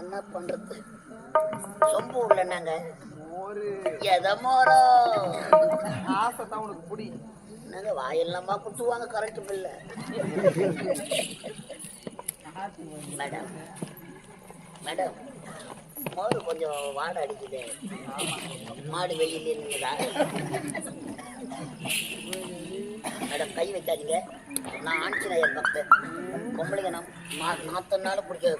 என்ன பண்ணுறது சொம்பு உள்ள நாங்கள் ஒரு எதமோரோ ஆசை தான் உனக்கு புடி. நாங்கள் வாயில்லாமா குத்துவாங்க கரண்ட் பில்ல மேடம் மேடம் மோர் கொஞ்சம் வாடை அடிக்குது. மாடு வெளியில இருந்ததா மேடம் கை வைக்காதீங்க. நான் ஆஞ்சநேயர் பக்தர் பொம்பளைங்க நான் மா நாள் பிடிக்காது.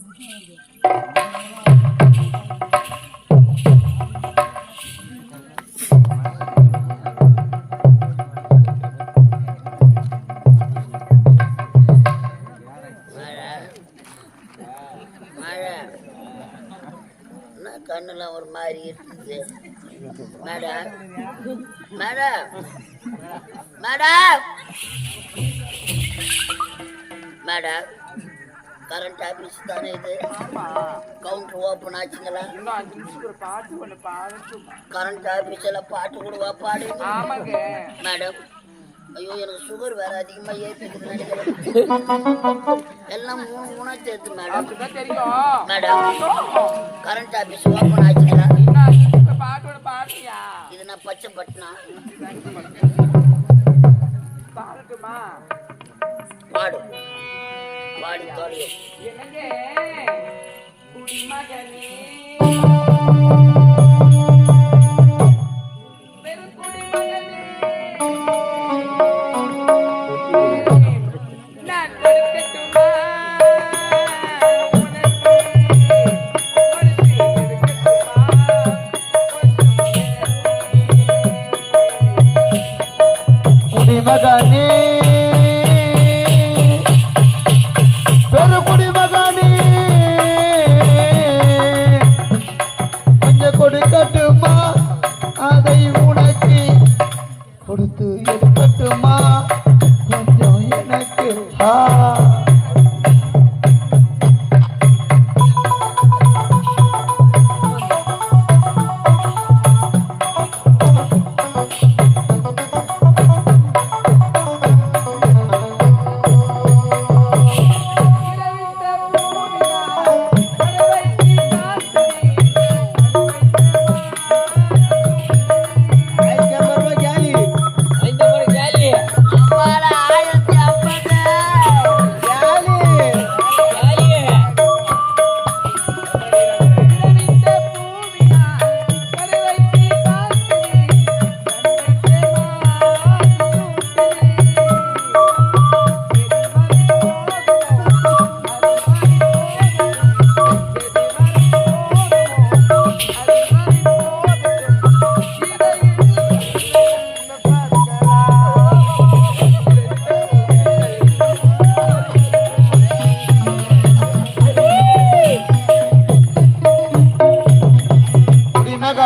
கண்ணெல்லாம் மழை மழை கண்ணுலாம் ஒரு மாதிரி இருக்குது madam madam madam madam current office தானே இது? கவுண்டர் ஓப்பன் ஆச்சுங்களா? கரண்ட் ஆஃபீஸில் பாட்டு கொடுவா பாடு மேடம் ஐயோ எனக்கு சுகர் வேற அதிகமா ஏற்றிக்குது நினைக்கிறேன். எல்லாம் மூணு மூணா சேர்த்து madam madam current office open ஆச்சுங்களா? இது நான் பச்சை பட்டினா? பாடு. பாடி தொலையும் என்னங்க குடிமகனே பெரும்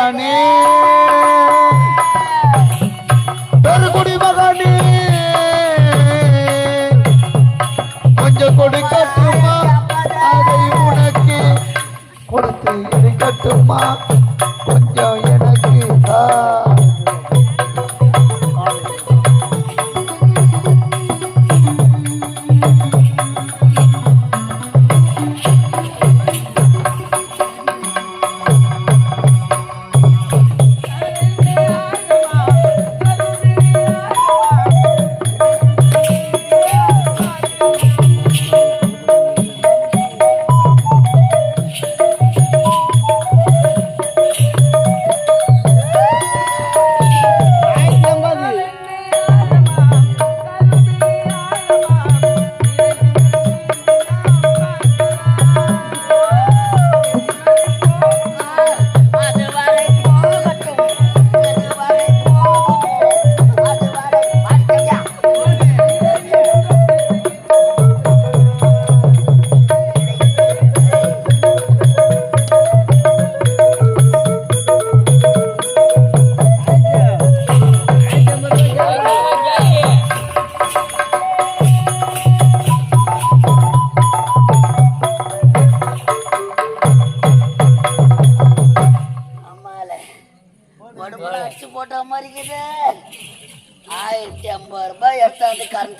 மகனே. பெருகுடி மகனே. கொஞ்சம் கொடுக்கட்டுமா அதை உனக்கு கொடுத்து இருக்கட்டுமா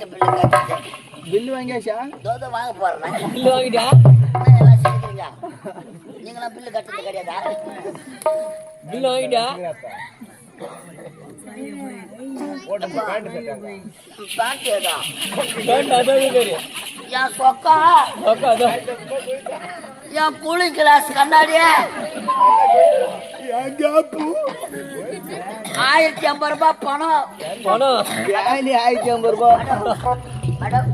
கரண்ட் பில்லு கட்டிட்டேன் பில்லு வாங்கியாச்சா? தோதை வாங்க போறேன் இல்ல வாங்கிட்டா? என்ன எல்லாம் சேர்க்குறீங்க நீங்களாம் பில்லு கட்டுறது கிடையாதா? பில் வாங்கிட்டா? என் கூலிங் கிளாஸ் கண்ணாடியே. ஆயிரத்தி ஐம்பது ரூபாய் பணம். பணம். ஆயிரத்தி ஐம்பது ரூபாய் மேடம்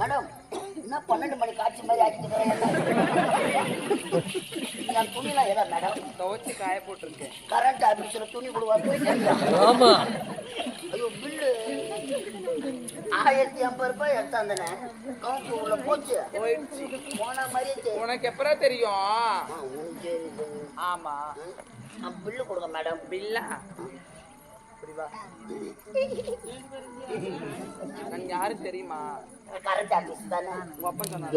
மேடம் என்ன பன்னெண்டு மணி காட்சி மாதிரி ஆக்கிட்டு துணிலாம் எதா மேடம்? துவச்சு காய போட்டிருக்கேன். கரண்ட் ஆபீஸ்ல துணி கொடுவாங்க ஆமா. ஐயோ பில்லு. ஆயிரத்தி ஐம்பது ரூபாய் எடுத்தாந்தனே கவுண்ட் உள்ள போச்சு. போயிடுச்சு. போன தெரியும் உனக்கு எப்பரா தெரியும். ஆமா. பில்லு கொடுங்க மேடம் பில்லா வா நான் யாரு தெரியுமா? கரண்ட் ஆபீஸ் தானே. அப்பன் சொன்னா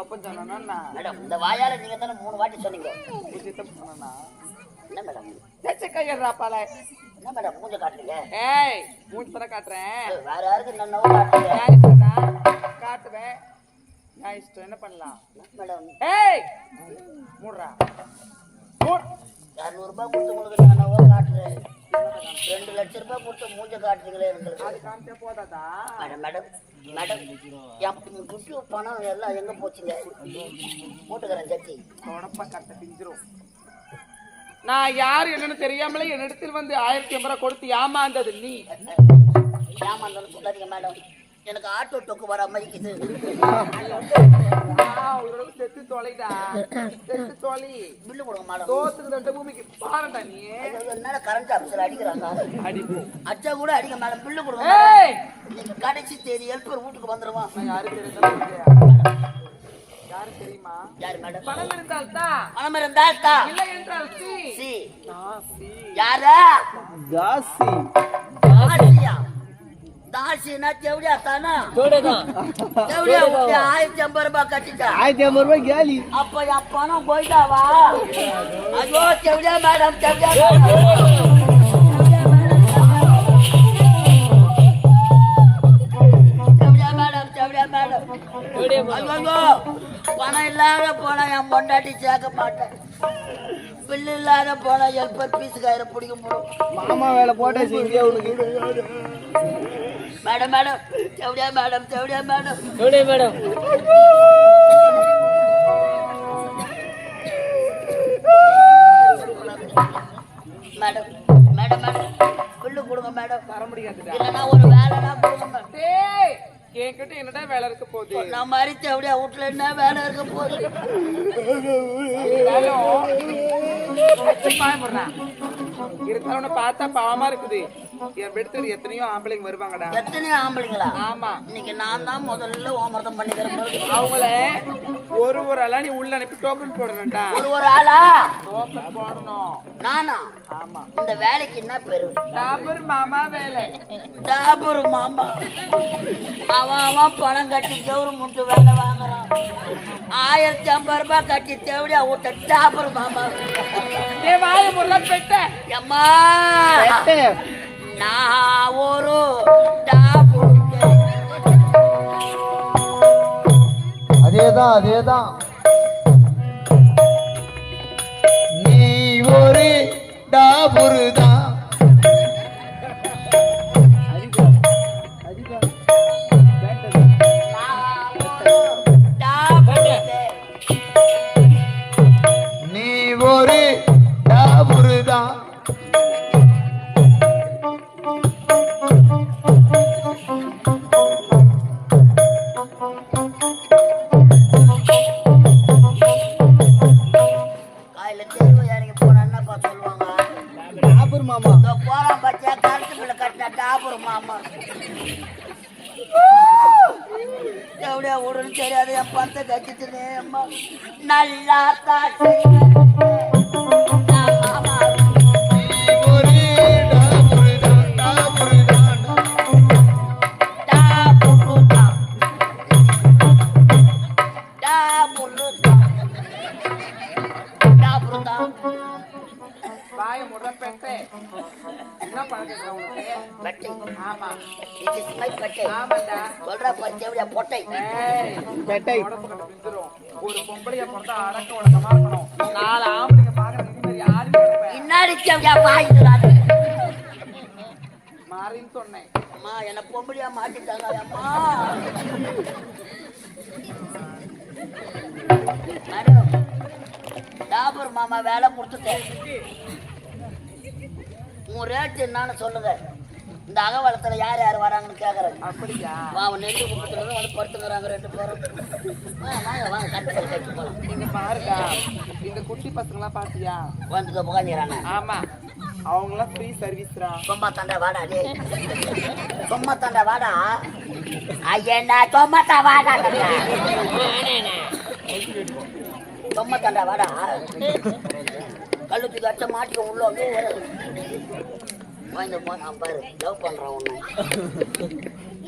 அப்பன் சொன்னா மேடம் இந்த வாயால நீங்க தானே மூணு வாட்டி சொன்னீங்க. சொன்னா என்ன மேடம் கையறா பால. என்ன மேடம் மூஞ்ச காட்டுறீங்க? ஏய் மூஞ்சி தர காட்டுறேன். வேற யாருக்கு நான் இஷ்டம்னா காட்டுவேன். நான் இஷ்டம். என்ன பண்ணலாம்? மேடம். ஏய்! மூடுறா. மூடு. இரநூறு ரூபாய் கொடுத்து உங்களுக்கு நான் காட்டுறேன். ரெண்டு லட்சம் ரூபாய் கொடுத்து மூஞ்ச காட்டுறீங்களே எங்களுக்கு. அது காமிச்சா போதாதா? மேடம் மேடம் மேடம் என் துட்டு பணம் எல்லாம் எங்க போச்சுங்க? போட்டுக்கிறேன் ஜட்டி. தொடப்ப கட்ட பிஞ்சிரும். நான் யார் என்னன்னு தெரியாமலே என்னிடத்தில் வந்து ஆயிரத்தி ஐம்பது ரூபாய் கொடுத்து ஏமாந்தது நீ. ஏமாந்தோன்னு சொல்லாதீங்க மேடம். எனக்கு ஆட்டோ டொக்கு வர ஓரளவு செத்து தொலைடா. செத்து தொலை. பில்லு கொடுங்க மேடம் தோத்துக்கு ரெண்டு பூமிக்கு பாருடா நீ. என்னால கரண்ட் ஆஃபீஸில் அடிக்கிறாங்க. அடிப்பு அச்சா கூட அடிக்க மேடம் பில்லு கொடுங்க நீங்க கடைசி தேதி ஹெல்ப்பர் வீட்டுக்கு வந்துருவான் நான் யாரு தெரியுமா? யாரு தெரியுமா? யாரு மேடம் பணம் இருந்தால் தான் பணம் இருந்தால் தா. இல்லை என்றால் சி யாரா? ஜாஸ்தி கட்டிட்டா ஆயிரத்தி ஐம்பது ரூபாய் கேலி அப்ப என் பணம் போயிட்டாவா ஐயோ தேவடியா மேடம் தேவடியா மேடம் தேவடியா மேடம் தேவடியா மேடம் ஐயோ பணம் இல்லாத போனா என் பொண்டாட்டி சேர்க்க மாட்டேன் பில்லு இல்லாத போனா ஹெல்ப்பர் பீஸ் கயிறு பிடிக்க முடியும் மாமா வேலை இங்கே உனக்கு மேடம் மேடம். தேவடியா மேடம் தேவடியா madam. தோடே madam. Madam madam madam. Bill கொடுங்க மேடம். தர முடியாதுடா. இல்லைன்னா ஒரு வேலைனா கொடுங்க. டேய் என்கிட்ட என்னடா வேலை இருக்க போகுது? நான் மாதிரி தேவடியா வீட்டுல என்ன வேலை இருக்க போகுது? இருந்தாலும் பார்த்தா பாவமா இருக்குது. என் பெடுத்தது எத்தனையோ ஆம்பளைங்க வருவாங்கடா. எத்தனை ஆம்பளைங்களா? ஆமா. இன்னைக்கு நான் தான் முதல்ல ஓமர்த்தம் பண்ணிக்கிற போது அவங்கள ஒரு ஒரு ஆளா நீ உள்ள அனுப்பி டோக்கன் போடணும்டா. ஒரு ஒரு ஆளா? டோக்கன் போடணும். நானா? ஆமா. இந்த வேலைக்கு என்ன பெரு? டாபர் மாமா வேலை. டாபர் மாமா. அவன் அவன் பணம் கட்டி கௌரு முட்டு வேலை வாங்குறான். ஆயிரத்தி ஐம்பது ரூபாய் கட்டி தேவடியா விட்ட டாபர் மாமா. ஏ வாய முறை பெட்ட. அம்மா நான் ஒரு அதேதான் அதேதான். நீ ஒரு டாபுருதான் எப்படியா விடுன்னு தெரியாது. என் பணத்தை கட்டிச்சுனே அம்மா. நல்லா தான் பட்டை ஆமா. Is my பட்டை ஆமாண்டா. சொல்றா பொட்டை பெட்டை. ஒரு பொம்பளைய பிறந்தா அடக்க ஒடுக்கமா இருக்கணும் நாலு ஆம்பளைங்க இது மாதிரி யாருமே மாறின்னு சொன்னேன். அம்மா என்ன பொம்பளையா மாட்டிட்டாங்க அம்மா. டாபர் மாமா வேலை கொடுத்துட்டேன். உன் ரேட்டு என்னன்னு சொல்லுங்க. இந்த அகவலத்துல யார் யார் வராங்கன்னு கேக்குறேன். அப்படியா? அவன் நெல்லு கொடுத்துட்டு வந்து படுத்துக்கிறாங்க ரெண்டு பேரும். வாங்க, வாங்க வாங்க கட்டு கட்டு போலாம். நீங்க பாருக்கா இந்த குட்டி பசங்களாம் பாத்தியா? வந்து உட்காந்துக்கிறாங்க ஆமா. அவங்களாம் ஃப்ரீ சர்வீஸ்ரா சும்மா தண்டா வாடா டே சும்மா தண்டா வாடா. ஐயண்ணா சும்மா தா வாடா சும்மா தண்டா வாடா. கழுத்துக்கு அச்ச மாட்டிக்க உள்ள வந்து வாங்க போனா பாரு லவ் பண்றான் உன்னை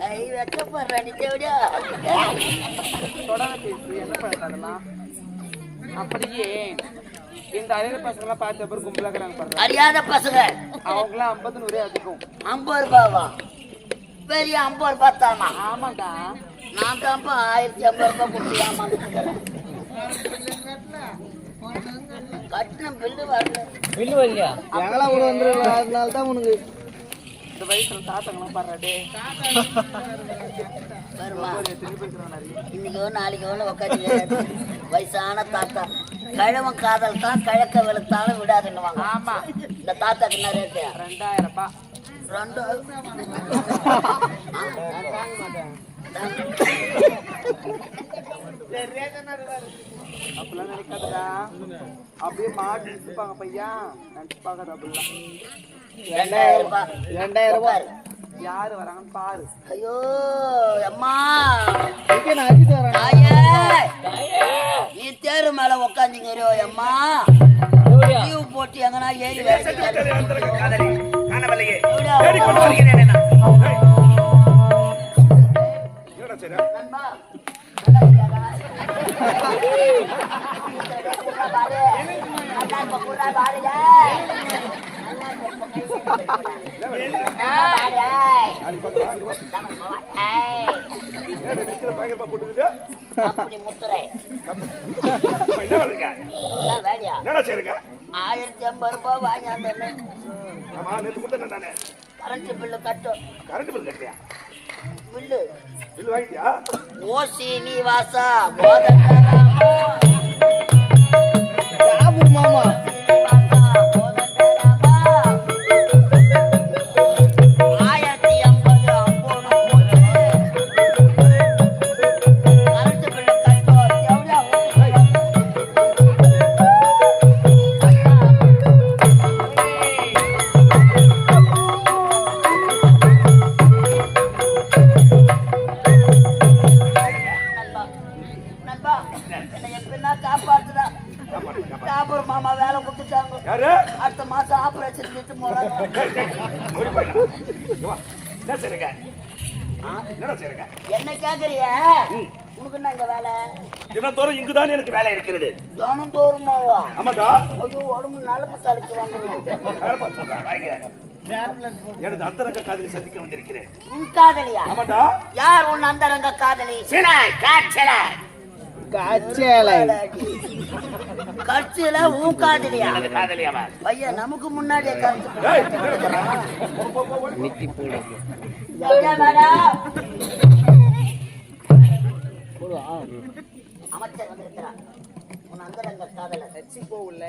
ஐ வெக்கப்படுற நீ தேவடியா தொடர பேசி என்ன பண்ணலாம் அப்படியே இந்த அரையிற பசங்களாம் பார்த்த பிறகு கும்பலாக்குறாங்க அறியாத பசங்க அவங்களாம் ஐம்பது நூறே அதிகம் ஐம்பது ரூபாவா பெரிய ஐம்பது ரூபாய் தானா ஆமாண்டா நான் தான்ப்பா ஆயிரத்தி ஐம்பது ரூபாய் கொடுத்து ஏமாந்துட்டு பில்லு வரல. எங்களா கூட வந்துருக்கா அதனால தான் உனக்கு. இந்த வயசுல தாத்தங்களாம் பாடுறாடே வருமா? இன்னைக்கோ நாளைக்கோ உட்காந்து வயசான தாத்தா. கிழவன் காதல் தான் கிழக்க வெளுத்தாலும் விடாதுன்னுவாங்க. ஆமா. இந்த தாத்தாக்கு என்ன ரேட்டு ரெண்டாயிரம் ரூபாய் ரெண்டு அப்படிலாம் நினைக்காதடா அப்படியே மாட்டி வச்சுப்பாங்க பையா நினைச்சு அப்படிலாம் ரெண்டாயிரம் ரூபாய் ரெண்டாயிரம் ரூபாய் யாரு வராங்கன்னு பாரு ஐயோ அம்மா நான் அடிச்சுட்டு வரேன் நீ தேரு மேல உக்காந்தீங்க அம்மா லீவு போட்டு எங்கன்னா ஏறி காணவில்லையே அப்ப என்ன செய்றீங்க? ஆயிரத்தி ஐம்பது ரூபாய் வாங்கியாந்தேன் ஆமா, நேத்து கொடுத்தேன் நானு. கரண்ட் பில்லு கட்டும் கரண்ட் பில் கட்டியா? பில்லு பில் வாங்கிட்டியா? ஓ சீனிவாசா யாரு? அடுத்த மாசம் ஆபரேஷன் கிட்டு போறாங்க. இங்க. என்ன செய்றீங்க? என்னடா செய்றீங்க? என்ன கேக்குறிய? உனக்கு என்ன இந்த வேலை? தினந்தோறும் இங்குதான் எனக்கு வேலை இருக்கிறது. தினம் தோறுமாவா ஆமாடா. ஐயோ உடம்பு நலப்பு தலைக்கு வந்துடும் வேலை பார்த்து சொல்றேன். வாங்க. எனது அந்தரங்க காதலை சந்திக்க வந்திருக்கிறேன். உன் காதலியா? ஆமாடா. யார் உன் அந்தரங்க காதலி? சினாய் காய்ச்சல கச்சேலை கட்சியில ஊக்காதலியா பையன் நமக்கு முன்னாடி அமைச்சர் வந்திருக்கிறார் உன் அந்தரங்க காதல கட்சி போகல